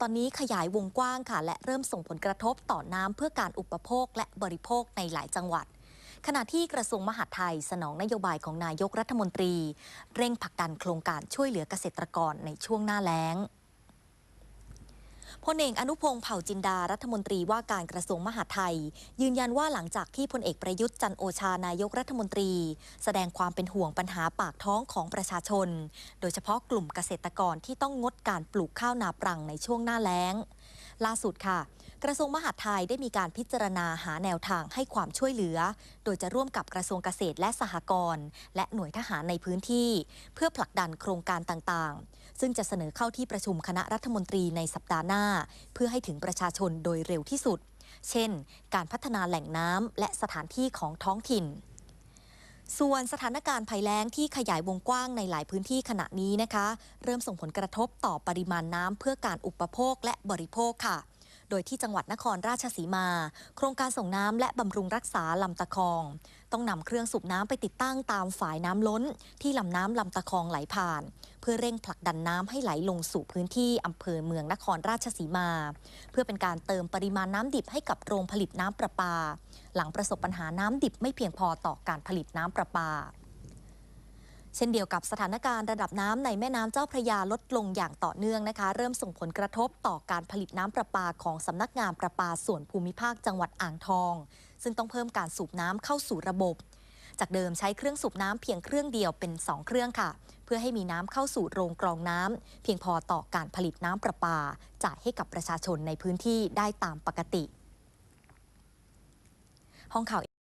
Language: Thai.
ตอนนี้ขยายวงกว้างค่ะ และเริ่มส่งผลกระทบต่อน้ำเพื่อการอุปโภคและบริโภคในหลายจังหวัด ขณะที่กระทรวงมหาดไทย สนองนโยบายของนายกรัฐมนตรี เร่งผลักดันโครงการช่วยเหลือเกษตรกรในช่วงหน้าแล้ง พลเอกอนุพงศ์เผ่าจินดารัฐมนตรีว่าการกระทรวงมหาดไทย ยืนยันว่าหลังจากที่พลเอกประยุทธ์จันโอชานายกรัฐมนตรี แสดงความเป็นห่วงปัญหาปากท้องของประชาชน โดยเฉพาะกลุ่มเกษตรกรที่ต้องงดการปลูกข้าวนาปรังในช่วงหน้าแล้ง ล่าสุดค่ะ กระทรวงมหาดไทยได้มีการพิจารณาหาแนวทางให้ความช่วยเหลือ โดยจะร่วมกับกระทรวงเกษตรและสหกรณ์และหน่วยทหารในพื้นที่ เพื่อผลักดันโครงการต่างๆ ซึ่งจะเสนอเข้าที่ประชุมคณะรัฐมนตรีในสัปดาห์หน้า เพื่อให้ถึงประชาชนโดยเร็วที่สุด เช่น การพัฒนาแหล่งน้ำและสถานที่ของท้องถิ่น ส่วนสถานการณ์ภัยแล้งที่ขยายวงกว้างในหลายพื้นที่ขณะนี้นะคะ เริ่มส่งผลกระทบต่อปริมาณน้ำเพื่อการอุปโภคและบริโภคค่ะ โดยที่จังหวัดนครราชสีมา โครงการส่งน้ำและบำรุงรักษาลำตะคอง ต้องนำเครื่องสูบน้ำไปติดตั้งตามฝายน้ำล้น ที่ลำน้ำลำตะคองไหลผ่าน เพื่อเร่งผลักดันน้ำให้ไหลลงสู่พื้นที่อำเภอเมืองนครราชสีมา เพื่อเป็นการเติมปริมาณน้ำดิบให้กับโรงผลิตน้ำประปา หลังประสบปัญหาน้ำดิบไม่เพียงพอต่อการผลิตน้ำประปา เช่นเดียวกับสถานการณ์ระดับน้ำในแม่น้ำเจ้าพระยาลดลงอย่างต่อเนื่องนะคะ เริ่มส่งผลกระทบต่อการผลิตน้ำประปาของสำนักงานประปาส่วนภูมิภาคจังหวัดอ่างทอง ซึ่งต้องเพิ่มการสูบน้ำเข้าสู่ระบบ จากเดิมใช้เครื่องสูบน้ำเพียงเครื่องเดียวเป็น 2 เครื่องค่ะ เพื่อให้มีน้ำเข้าสู่โรงกรองน้ำเพียงพอต่อการผลิตน้ำประปา จ่ายให้กับประชาชนในพื้นที่ได้ตามปกติ ห้องข่าว